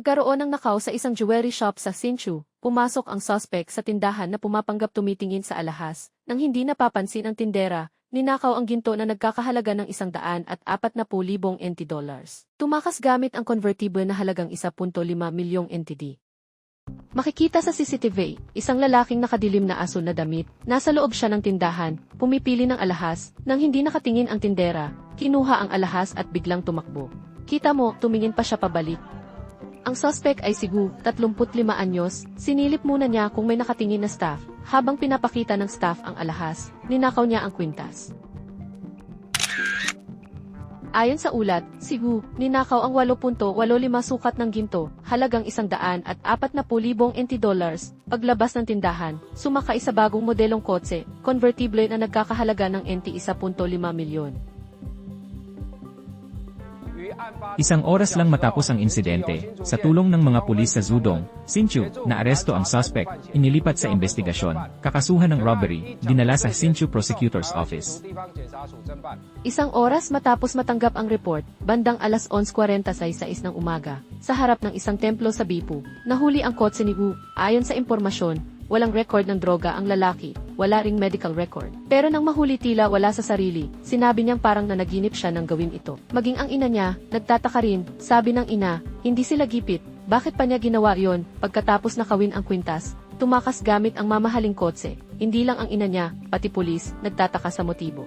Nagkaroon ng nakaw sa isang jewelry shop sa Sinchu. Pumasok ang suspect sa tindahan na pumapanggap tumitingin sa alahas. Nang hindi napapansin ang tindera, ninakaw ang ginto na nagkakahalaga ng isang daan at apat na libong NT dollars. Tumakas gamit ang convertible na halagang 1.5 milyong NTD. Makikita sa CCTV, isang lalaking nakadilim na asul na damit, nasa loob siya ng tindahan, pumipili ng alahas, nang hindi nakatingin ang tindera, kinuha ang alahas at biglang tumakbo. Kita mo, tumingin pa siya pabalik. Ang suspect ay sigu, 35 anyos, sinilip muna niya kung may nakatingin na staff, habang pinapakita ng staff ang alahas, ninakaw niya ang kwintas. Ayon sa ulat, sigu, ninakaw ang 8.85 sukat ng ginto, halagang isang daan at apat na pulibong NT dollars, paglabas ng tindahan, sumakay sa bagong modelong kotse, convertible na nagkakahalaga ng NT 1.5 milyon. Isang oras lang matapos ang insidente, sa tulong ng mga pulis sa Zudong, Sinchu, naaresto ang suspect, inilipat sa investigasyon, kakasuhan ng robbery, dinala sa Sinchu Prosecutor's Office. Isang oras matapos matanggap ang report, bandang alas 11.46 ng umaga, sa harap ng isang templo sa Bipu, nahuli ang kotse ni Wu. Ayon sa impormasyon, walang record ng droga ang lalaki, wala ring medical record. Pero nang mahuli tila wala sa sarili, sinabi niyang parang nanaginip siya ng gawin ito. Maging ang ina niya, nagtataka rin, sabi ng ina, hindi sila gipit, bakit pa niya ginawa yon pagkatapos nakawin ang kwintas, tumakas gamit ang mamahaling kotse, hindi lang ang ina niya, pati pulis, nagtataka sa motibo.